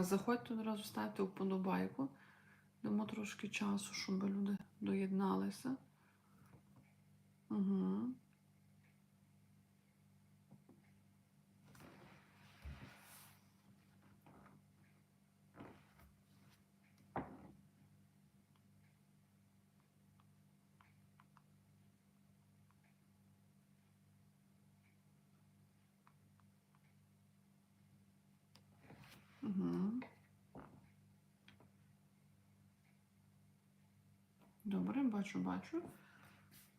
заходьте одразу ставте вподобайку. Дамо трошки часу, щоб люди доєдналися. Угу. Угу. Добре, бачу, бачу.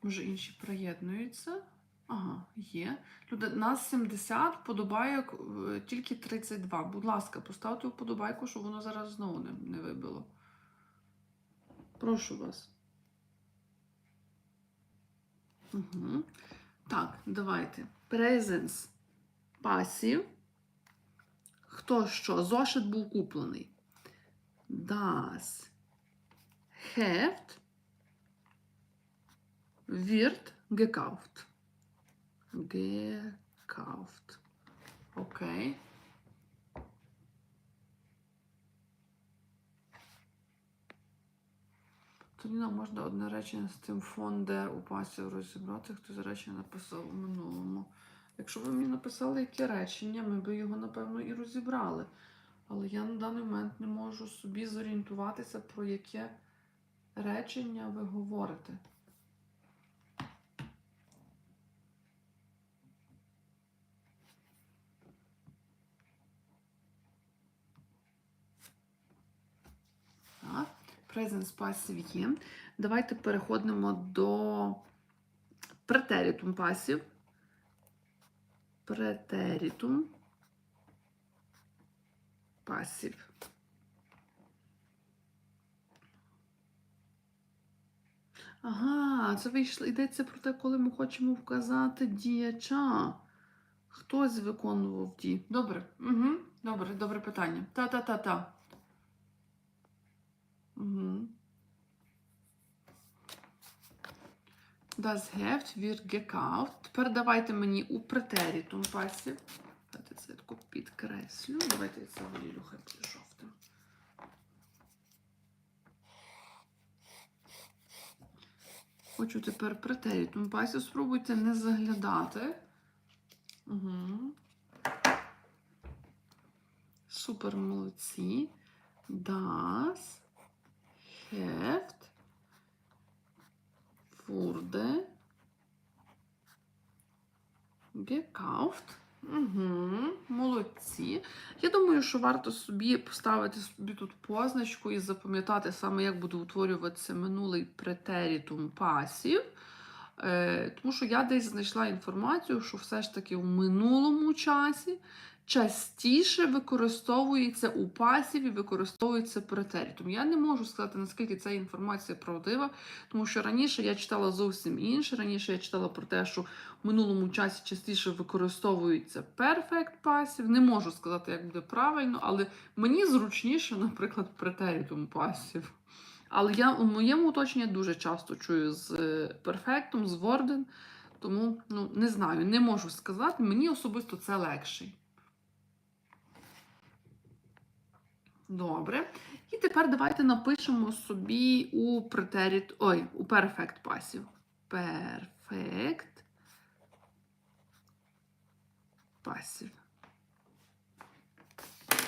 Може, інші приєднуються. Ага, є. Люди, нас 70, подобайок е, тільки 32. Будь ласка, поставте вподобайку, щоб воно зараз знову не, не вибило. Прошу вас. Угу. Так, давайте. Presence. Пасів. Хто що? Зошит був куплений. Das Heft wird gekauft. Gekauft. Окей. Тоді нам можна одне речення з тим фонде у пасів розібрати, хто за речення написав у минулому. Якщо ви мені написали яке речення, ми би його, напевно, і розібрали. Але я на даний момент не можу собі зорієнтуватися, про яке речення ви говорите. Так, passive є. Давайте переходимо до претерітум пасів. Претерітум пасів. Ага, це вийшло. Йдеться про те, коли ми хочемо вказати діяча. Хтось виконував дії. Добре. Угу. Добре, добре питання. Та-та-та-та. Угу. Das Heft wird gekauft. Тепер давайте мені у претерітум пасів. Давайте це таку підкреслю. Давайте я це вилілю, хай жовтим. Хочу тепер претерітум пасів. Спробуйте не заглядати. Угу. Супер молодці. Das Heft wurde gekauft. Угу, молодці. Я думаю, що варто собі поставити собі тут позначку і запам'ятати саме, як буде утворюватися минулий претерітум пасів. Е, тому що я десь знайшла інформацію, що все ж таки в минулому часі частіше використовується у пасіві, використовується претерітум. Я не можу сказати, наскільки ця інформація правдива, тому що раніше я читала зовсім інше. Раніше я читала про те, що в минулому часі частіше використовується перфект пасів. Не можу сказати, як буде правильно, але мені зручніше, наприклад, претерітум пасів. Але я у моєму оточенні дуже часто чую з перфектом, з ворден, тому ну, не знаю, не можу сказати. Мені особисто це легший. Добре. І тепер давайте напишемо собі у претеріт. Ой, у перфект пасів. Перфект пасів.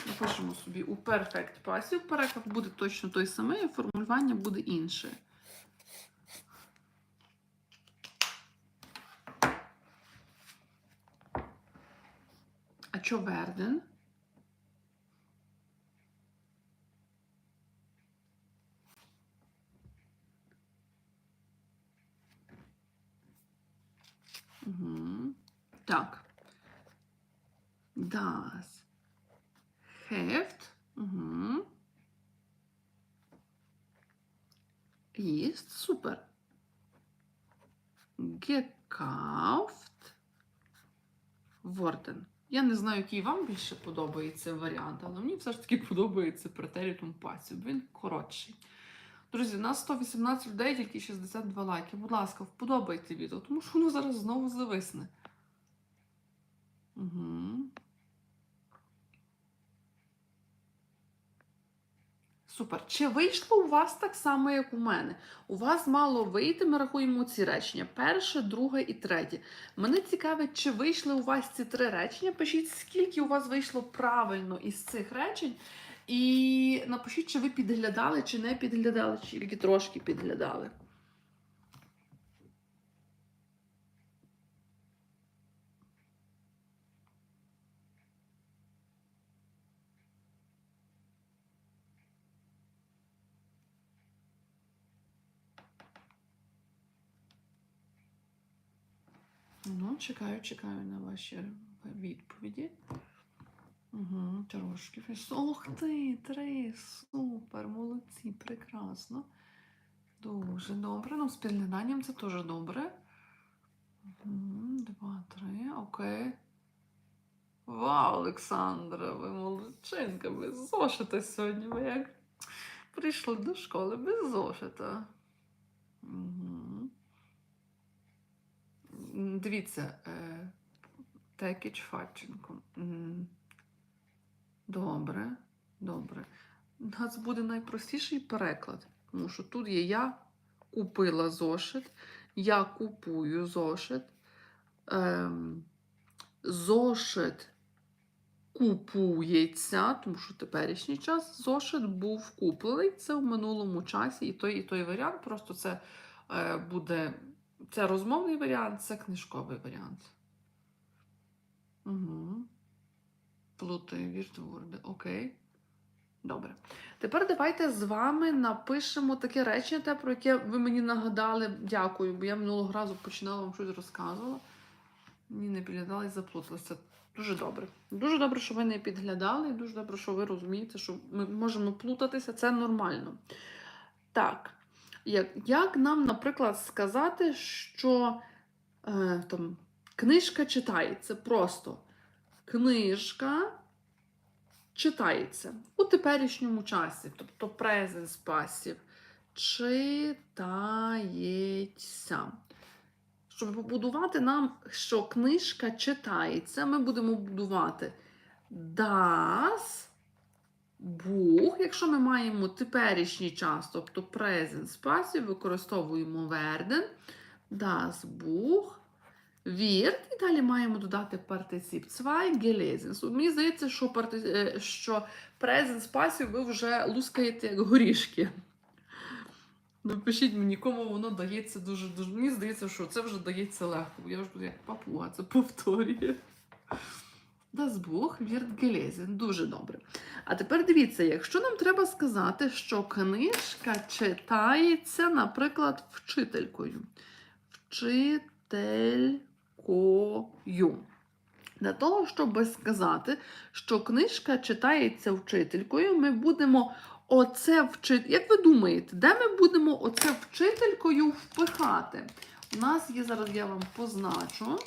Напишемо собі у перфект пасів. Переклад буде точно той самий, а формулювання буде інше. А що верден? Так. Das Heft угу. ist super. Gekauft worden. Я не знаю, який вам більше подобається варіант, але мені все ж таки подобається претерітум пасів. Він коротший. Друзі, у нас 118 людей, тільки 62 лайки. Будь ласка, вподобайте відео, тому що воно зараз знову зависне. Угу. Супер. Чи вийшло у вас так само, як у мене? У вас мало вийти, ми рахуємо ці речення: перше, друге і третє. Мене цікавить, чи вийшли у вас ці три речення. Пишіть, скільки у вас вийшло правильно із цих речень. І напишіть, чи ви підглядали, чи не підглядали, чи тільки трошки підглядали. Ну, чекаю, чекаю на ваші відповіді. Угу, трошки. Ох ти, три, супер, молодці, прекрасно. Дуже добре. Ну, з підгляданням це теж добре. Два, три, окей. Вау, Олександра, ви молодчинка, без зошита сьогодні. Ви як прийшли до школи без зошита. Угу. Дивіться, е, Текіч Фадченко. Добре, добре. У нас буде найпростіший переклад, тому що тут є я купила зошит, я купую зошит. Ем, зошит купується, тому що теперішній час зошит був куплений. Це в минулому часі і той, і той варіант. Просто це е, буде це розмовний варіант, це книжковий варіант. Угу. Плутаю віртворди. Окей. Добре. Тепер давайте з вами напишемо таке речення, те, про яке ви мені нагадали. Дякую, бо я минулого разу починала вам щось розказувала. Ні, не підглядала і заплуталася. Дуже добре. Дуже добре, що ви не підглядали, і дуже добре, що ви розумієте, що ми можемо плутатися, це нормально. Так, як, як нам, наприклад, сказати, що е, там, книжка читається просто книжка читається у теперішньому часі, тобто present passive. Читається. Щоб побудувати нам, що книжка читається, ми будемо будувати das Buch. Якщо ми маємо теперішній час, тобто present passive, використовуємо werden. Das Buch wird. І далі маємо додати партицип 2 gelesen. Мені здається, що, парти... е, що present passive ви вже лускаєте як горішки. Напишіть мені, кому воно дається дуже дуже. Мені здається, що це вже дається легко. Я вже як папуга це повторює. Das Buch wird gelesen. Дуже добре. А тепер дивіться, якщо нам треба сказати, що книжка читається, наприклад, вчителькою. Вчителькою. Для того, щоб сказати, що книжка читається вчителькою, ми будемо оце вчитель. Як ви думаєте, де ми будемо оце вчителькою впихати? У нас є, зараз я вам позначу.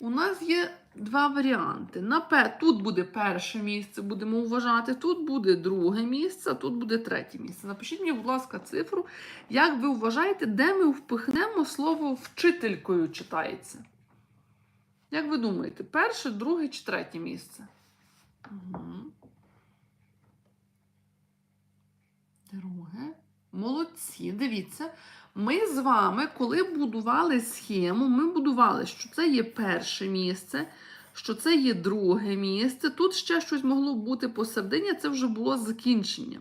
У нас є два варіанти. На тут буде перше місце, будемо вважати, тут буде друге місце, тут буде третє місце. Напишіть мені, будь ласка, цифру, як ви вважаєте, де ми впихнемо слово вчителькою читається? Як ви думаєте, перше, друге чи третє місце? Угу. Друге. Молодці. Дивіться, ми з вами, коли будували схему, ми будували, що це є перше місце, що це є друге місце. Тут ще щось могло бути посередині, це вже було закінчення.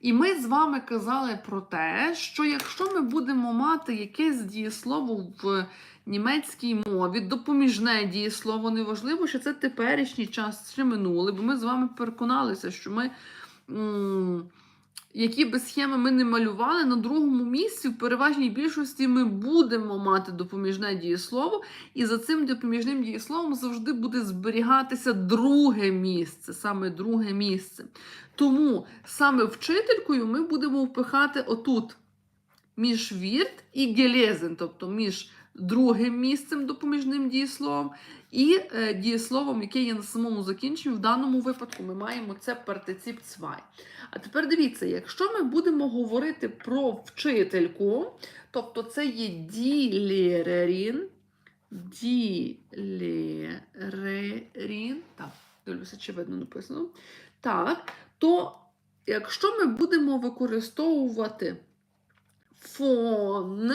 І ми з вами казали про те, що якщо ми будемо мати якесь дієслово в німецькій мові, допоміжне дієслово, неважливо, що це теперішній час чи минулий, бо ми з вами переконалися, що ми. м, які би схеми ми не малювали, на другому місці в переважній більшості ми будемо мати допоміжне дієслово, і за цим допоміжним дієсловом завжди буде зберігатися друге місце, саме друге місце. Тому саме вчителькою ми будемо впихати отут між вірт і гелезен, тобто між другим місцем допоміжним дієсловом і е, дієсловом, яке є на самому закінченні. В даному випадку ми маємо це партицип цвай. А тепер дивіться, якщо ми будемо говорити про вчительку, тобто це є ділерерін, ділерерін, так, дивлюся, чи видно написано, так, то якщо ми будемо використовувати фон,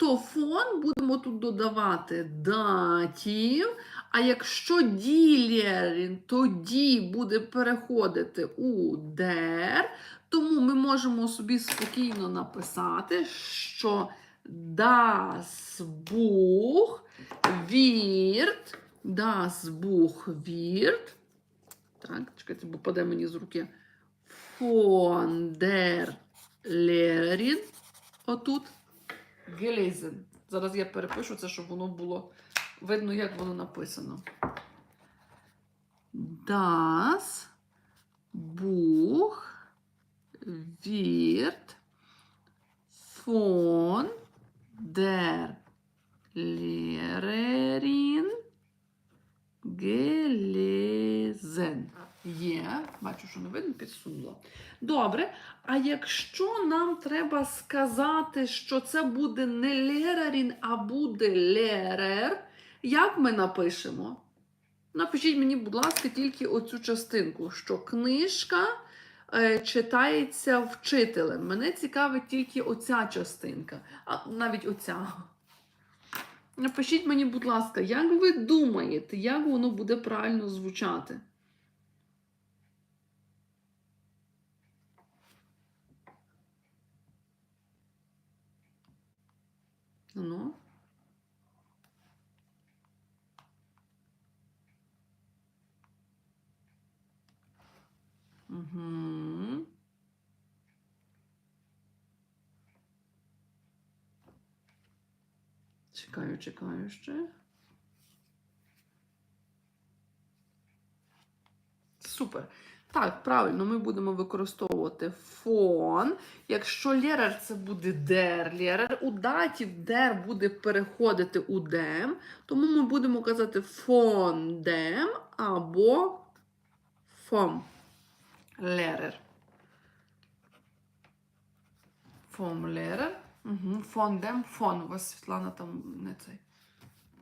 то фон будемо тут додавати датів. А якщо ділерін, тоді буде переходити у дер, тому ми можемо собі спокійно написати, що das Buch wird, das Buch wird, так, чекайте, бо паде мені з руки, von der Lehrerin, отут, gelesen. Зараз я перепишу це, щоб воно було видно, як воно написано. Das Buch wird von der Lehrerin gelesen. Є, бачу, що не видно, підсунула. Добре. А якщо нам треба сказати, що це буде не Лерерін, а буде Лерер, як ми напишемо? Напишіть мені, будь ласка, тільки оцю частинку, що книжка е, читається вчителем. Мене цікавить тільки оця частинка, а навіть оця. Напишіть мені, будь ласка, як ви думаєте, як воно буде правильно звучати? Ну. Угу. Чекаю, чекаю ще. Супер. Так, правильно, ми будемо використовувати фон. Якщо лєрер це буде дер лєрер, у датів дер буде переходити у дем, тому ми будемо казати фон дем або фом лерер. Фом лерер. Угу. Фон дем, фон. У вас Світлана там не цей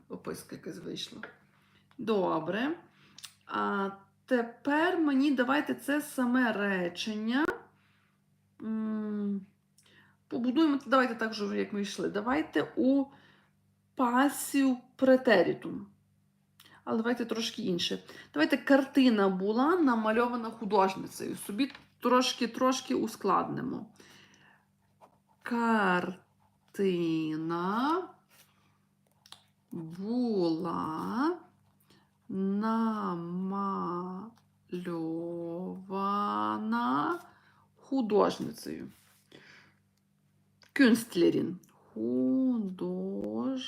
описка якась вийшла. Добре. А тепер мені давайте це саме речення. Побудуємо, давайте так як ми йшли. Давайте у пасів претерітум. Але давайте трошки інше. Давайте картина була намальована художницею. Собі трошки-трошки ускладнимо. Картина була намальована художницею. Кюнстлерін. Художницею.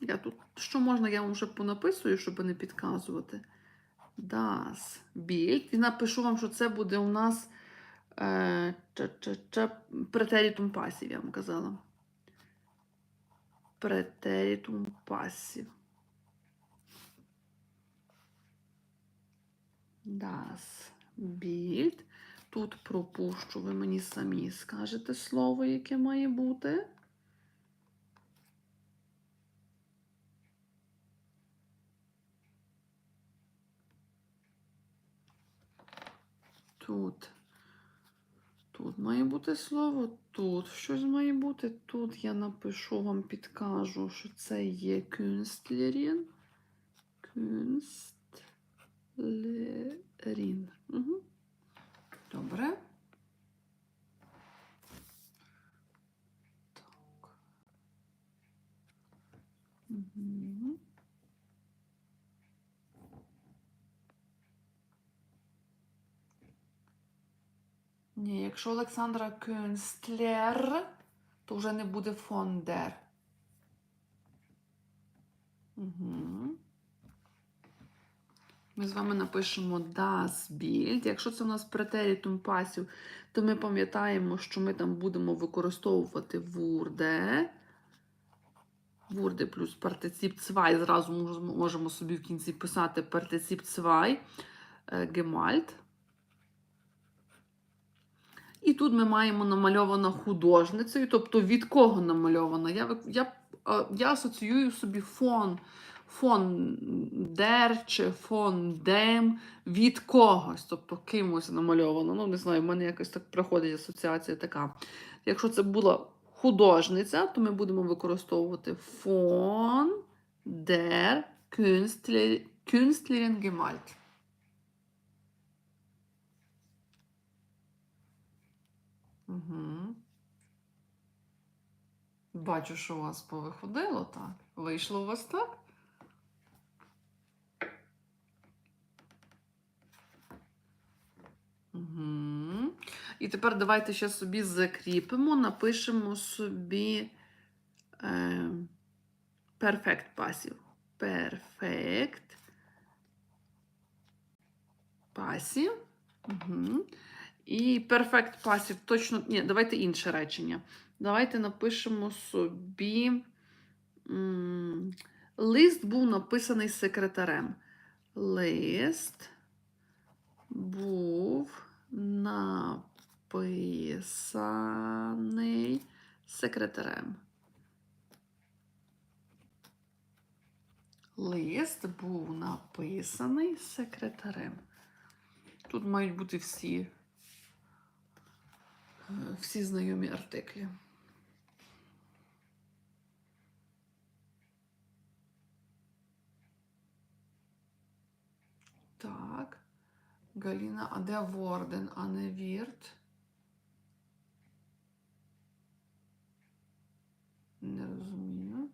Я тут, що можна, я вам вже понаписую, щоб не підказувати. Das Bild. І напишу вам, що це буде у нас претерітум пасів, я вам казала. Претерітум пасів. Das Bild. Тут пропущу, ви мені самі скажете слово, яке має бути. Тут. Тут має бути слово, тут щось має бути. Тут я напишу вам, підкажу, що це є кюнстлерін. Кюнстлерін. Угу. Добре. Так. Угу. Ні, якщо Олександра Кюнстлер, то вже не буде фондер. Угу. Ми з вами напишемо das Bild. Якщо це у нас претерітум пасів, то ми пам'ятаємо, що ми там будемо використовувати wurde. Wurde плюс партицип 2. Зразу можемо, собі в кінці писати партицип 2. е, Gemalt. І тут ми маємо намальована художницею, тобто від кого намальована? Я, я, я асоціюю собі фон. фон дер чи фон дем від когось, тобто кимось намальовано. Ну, не знаю, в мене якось так приходить асоціація така. Якщо це була художниця, то ми будемо використовувати фон der Künstler, Künstlerin gemalt. Угу. Бачу, що у вас повиходило так. Вийшло у вас так? Угу. І тепер давайте ще собі закріпимо, напишемо собі е, perfect passive. Perfect passive. Угу. І perfect passive точно. Ні, давайте інше речення. Давайте напишемо собі. Лист був написаний секретарем. Лист був написаний секретарем. Лист був написаний секретарем. Тут мають бути всі, всі знайомі артиклі. Так. Галіна, а де Ворден, а не Вірт? Не розумію.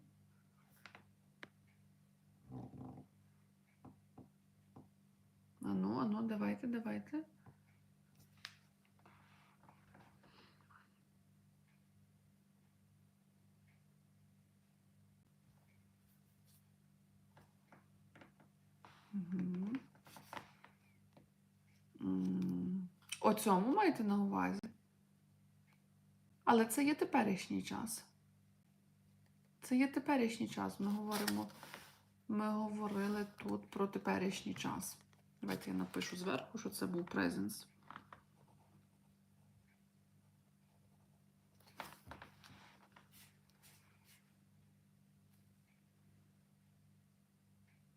Ану, ану, давайте, давайте. М, О цьому маєте на увазі? Але це є теперішній час. Це є теперішній час. Ми говоримо. Ми говорили тут про теперішній час. Давайте я напишу зверху, що це був презенс.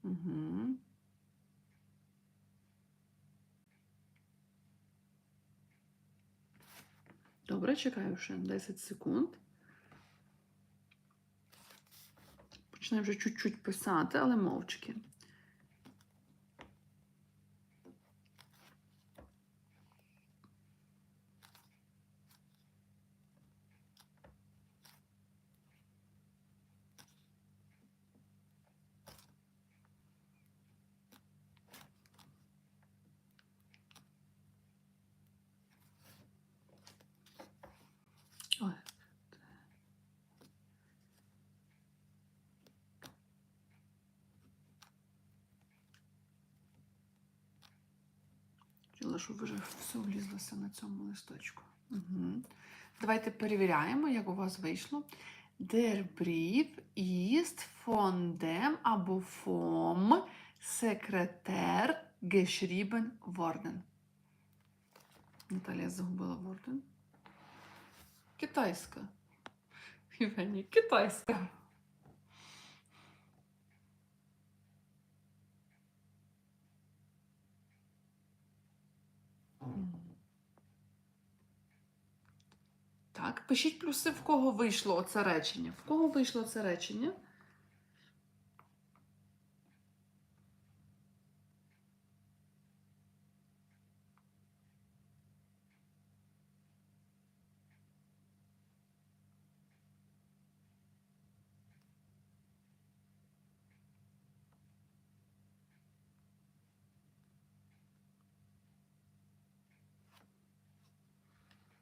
Угу. Добре, чекаю ще 10 секунд. Починаю вже чуть-чуть писати, але мовчки. Ой. Хотіла, щоб вже все влізлося на цьому листочку. Угу. Давайте перевіряємо, як у вас вийшло. Der Brief ist von dem або vom Sekretär geschrieben worden. Наталія загубила worden. Китайська. Євгенія, китайська. Так, пишіть плюси, в кого вийшло це речення. В кого вийшло це речення?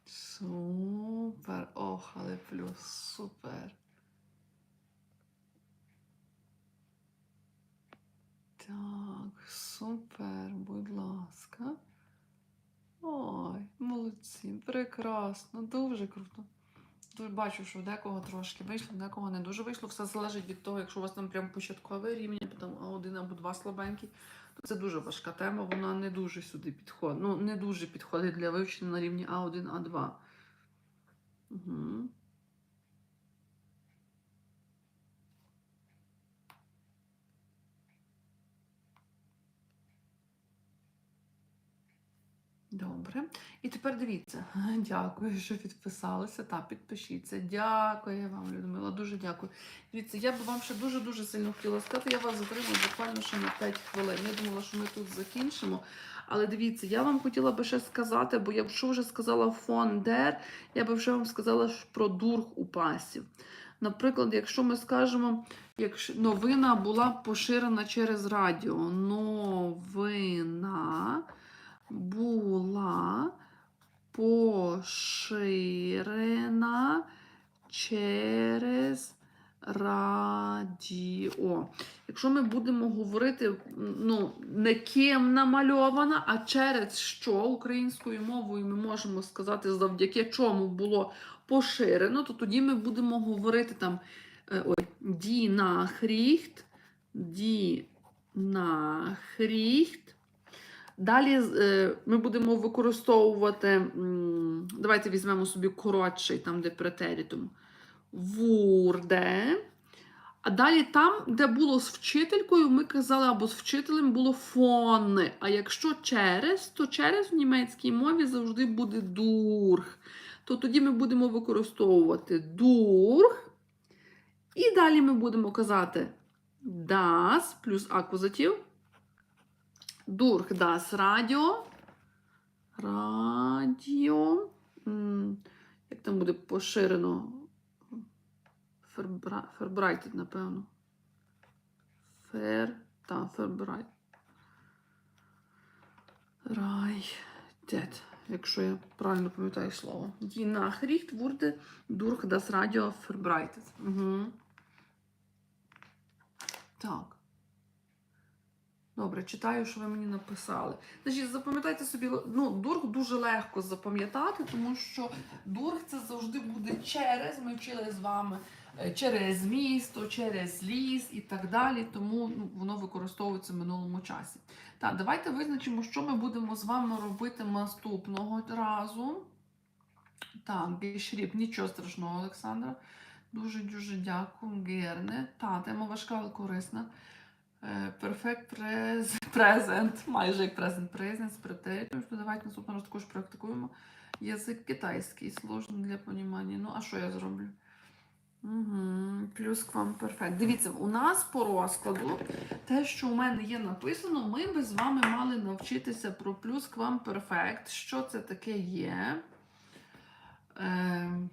Супер. Ох, але плюс. Супер. Так, супер, будь ласка. Ой, молодці, прекрасно, дуже круто. Дуже бачу, що в декого трошки вийшло, в декого не дуже вийшло. Все залежить від того, якщо у вас там прям початковий рівень, потім один або два слабенькі, то це дуже важка тема, вона не дуже сюди підходить. Ну, не дуже підходить для вивчення на рівні А1, А2. Угу. Добре. І тепер дивіться. Дякую, що підписалися. Та підпишіться. Дякую вам, Людмила. Дуже дякую. Дивіться, я б вам ще дуже-дуже сильно хотіла сказати. Я вас затримую буквально ще на 5 хвилин. Я думала, що ми тут закінчимо. Але дивіться, я вам хотіла би ще сказати, бо якщо вже сказала фон дер, я би вже вам сказала про дург у пасів. Наприклад, якщо ми скажемо, якщо новина була поширена через радіо, новина була поширена через радіо. Якщо ми будемо говорити, ну, не ким намальована, а через що українською мовою ми можемо сказати, завдяки чому було поширено, то тоді ми будемо говорити там е, ой, die Nachricht, die Nachricht. Далі е, ми будемо використовувати, давайте візьмемо собі коротший, там, де претерітум, wurde. А далі там, де було з вчителькою, ми казали, або з вчителем було фони. А якщо через, то через в німецькій мові завжди буде дург. То тоді ми будемо використовувати дург. І далі ми будемо казати das плюс акузатив. Дург das радіо. Радіо. Як там буде поширено? Фербра... Фербрайтед, напевно. Фер. Та, Фербрайт. Райтед. Якщо я правильно пам'ятаю слово. Die Nachricht wurde durch das Radio verbreitet. Так. Добре, читаю, що ви мені написали. Значить, запам'ятайте собі, ну, дург дуже легко запам'ятати, тому що дург це завжди буде через. Ми вчили з вами через місто, через ліс і так далі. Тому ну, воно використовується в минулому часі. Так, давайте визначимо, що ми будемо з вами робити наступного разу. Так, Гейшріп, нічого страшного, Олександра. Дуже дуже дякую. Герне. Та, тема важка, але корисна. Е, prez- present, майже як present present, з претеритом. Давайте наступного разу також практикуємо. Язик китайський, сложний для понімання. Ну, а що я зроблю? Угу. Плюс к вам перфект. Дивіться, у нас по розкладу, те, що у мене є написано, ми би з вами мали навчитися про плюс к вам перфект. Що це таке є? Ем...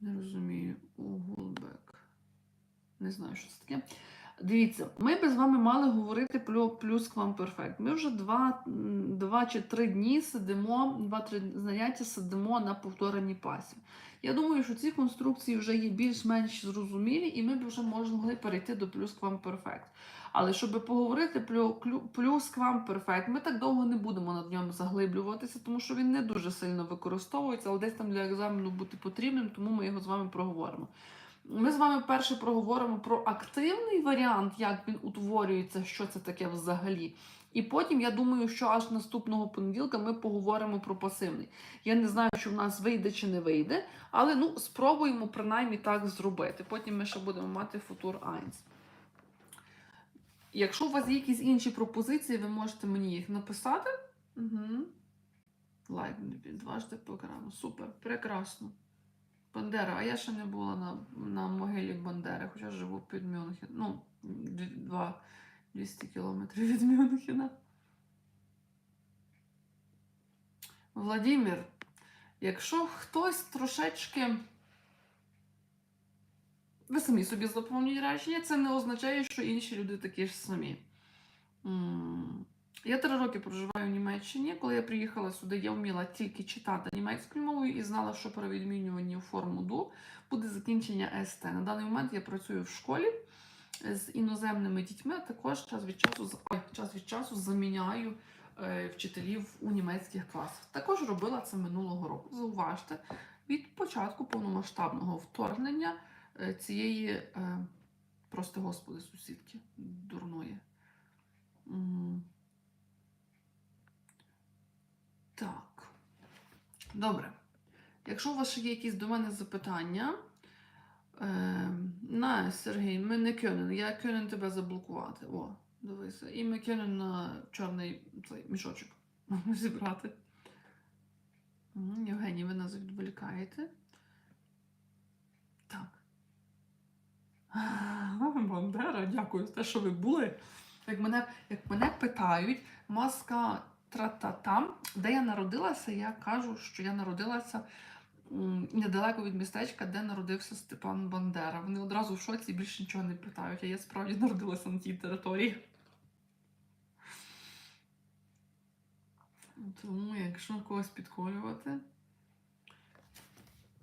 Не розумію. Угулбек. Не знаю, що це таке. Дивіться, ми би з вами мали говорити про плюс к вам перфект. Ми вже два, м, два чи три дні сидимо, два-три заняття сидимо на повторенні пасів. Я думаю, що ці конструкції вже є більш-менш зрозумілі, і ми б вже могли перейти до плюс к вам перфект. Але щоб поговорити про плюс к вам перфект, ми так довго не будемо над ньому заглиблюватися, тому що він не дуже сильно використовується, але десь там для екзамену бути потрібним, тому ми його з вами проговоримо. Ми з вами перше проговоримо про активний варіант, як він утворюється, що це таке взагалі. І потім, я думаю, що аж наступного понеділка ми поговоримо про пасивний. Я не знаю, що в нас вийде чи не вийде, але ну, спробуємо принаймні так зробити. Потім ми ще будемо мати футур Айнс. Якщо у вас є якісь інші пропозиції, ви можете мені їх написати. Угу. Лайк дважди по екрану. Супер, прекрасно. Бандера, а я ще не була на, на могилі Бандери, хоча живу під Мюнхен. Ну, дві- 200 кілометрів від Мюнхена. Владимир, якщо хтось трошечки. Ви самі собі заповнюють речення, це не означає, що інші люди такі ж самі. Я три роки проживаю в Німеччині. Коли я приїхала сюди, я вміла тільки читати німецькою мовою і знала, що при відмінюванні форму ду буде закінчення СТ. На даний момент я працюю в школі з іноземними дітьми, а також час від часу, час від часу заміняю е, вчителів у німецьких класах. Також робила це минулого року. Зауважте, від початку повномасштабного вторгнення е, цієї, е, прости господи, сусідки дурної. М. Так. Добре. Якщо у вас ще є якісь до мене запитання, е, на, Сергій, ми не кюнен, я кюнен тебе заблокувати. О, Дивися. І ми кинемо на чорний цей мішочок. Зібрати. Євгеній, ви нас відволікаєте. Так. Бандера, дякую за те, що ви були. Як мене, як мене питають, маска тра-та-там, де я народилася, я кажу, що я народилася недалеко від містечка, де народився Степан Бандера. Вони одразу в шоці більше нічого не питають, а я справді народилася на тій території. Тому, якщо когось підколювати.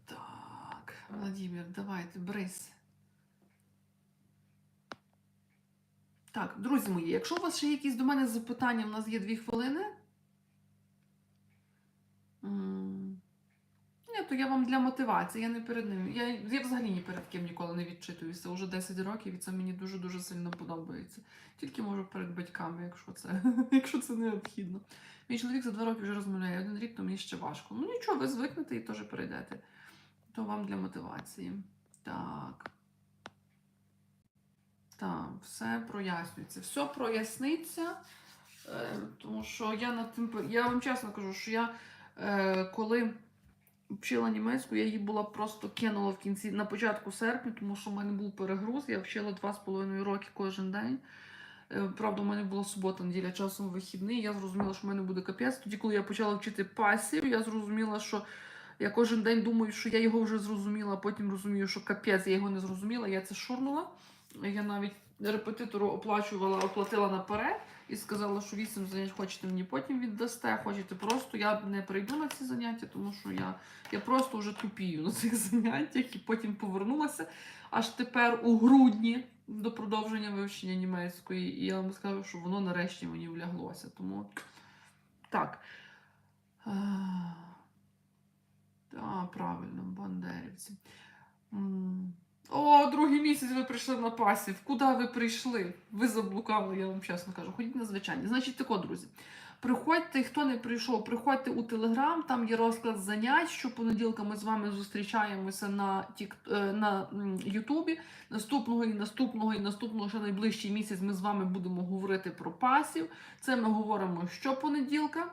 Так, Владимир, давайте, брись. Так, друзі мої, якщо у вас ще якісь до мене запитання, у нас є дві хвилини. Ні, то я вам для мотивації, я не перед ним. Я, я взагалі ні перед ким ніколи не відчитуюся. Уже 10 років і це мені дуже-дуже сильно подобається. Тільки можу перед батьками, якщо це, якщо це необхідно. Мій чоловік за два роки вже розмовляє один рік, то мені ще важко. Ну нічого, ви звикнете і теж перейдете. То вам для мотивації. Так. Так, все прояснюється. Все проясниться. Е, тому що я над тим. Я вам чесно кажу, що я коли вчила німецьку, я її була просто кинула в кінці на початку серпня, тому що в мене був перегруз. Я вчила два з половиною роки кожен день. Е, Правда, у мене була субота, неділя, часом вихідний. Я зрозуміла, що в мене буде капець. Тоді, коли я почала вчити пасів, я зрозуміла, що я кожен день думаю, що я його вже зрозуміла, а потім розумію, що капець, я його не зрозуміла, я це шурнула. Я навіть репетитору оплачувала, оплатила наперед і сказала, що 8 занять хочете мені потім віддасте, хочете просто. Я не прийду на ці заняття, тому що я, я просто вже тупію на цих заняттях і потім повернулася аж тепер у грудні до продовження вивчення німецької. І я вам скажу, що воно нарешті мені вляглося. Тому так. Так, правильно, бандерівці. О, другий місяць ви прийшли на пасів. Куди ви прийшли? Ви заблукали, я вам чесно кажу. Ходіть на звичайні. Значить, тако, друзі. Приходьте, хто не прийшов, приходьте у Телеграм, там є розклад занять. Щопонеділка ми з вами зустрічаємося на тік, е, на Ютубі. Наступного і наступного і наступного ще найближчий місяць ми з вами будемо говорити про пасів. Це ми говоримо щопонеділка.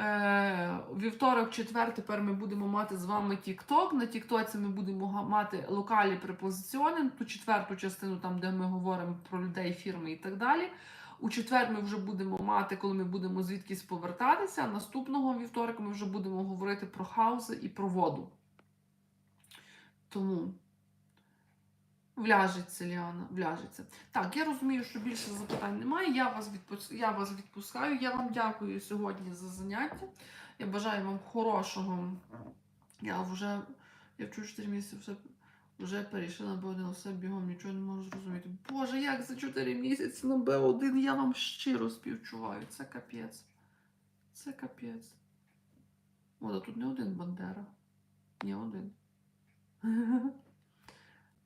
Е, вівторок, четвер, тепер ми будемо мати з вами TikTok. На TikTok ми будемо мати локалі препозиціони, ту четверту частину, там, де ми говоримо про людей, фірми і так далі. У четвер ми вже будемо мати, коли ми будемо звідкись повертатися. Наступного вівторка ми вже будемо говорити про хаузи і про воду. Тому вляжеться, Ліана, вляжеться. Так, я розумію, що більше запитань немає. Я вас, я вас відпускаю. Я вам дякую сьогодні за заняття. Я бажаю вам хорошого. Я вже я вчу 4 місяці все вже перейшла на Б1, все бігом, нічого не можу зрозуміти. Боже, як за 4 місяці на Б1 я вам щиро співчуваю. Це капець. Це капець. О, тут не один Бандера. Ні, один.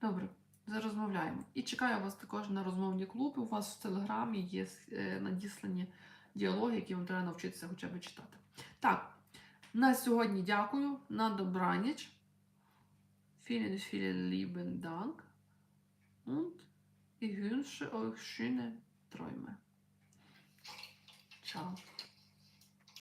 Добре, зарозмовляємо. І чекаю вас також на розмовні клуби. У вас в телеграмі є е, надіслані діалоги, які вам треба навчитися хоча б читати. Так, на сьогодні дякую. На добраніч. Vielen, vielen lieben Dank. Und ich wünsche euch schöne Träume. Ciao.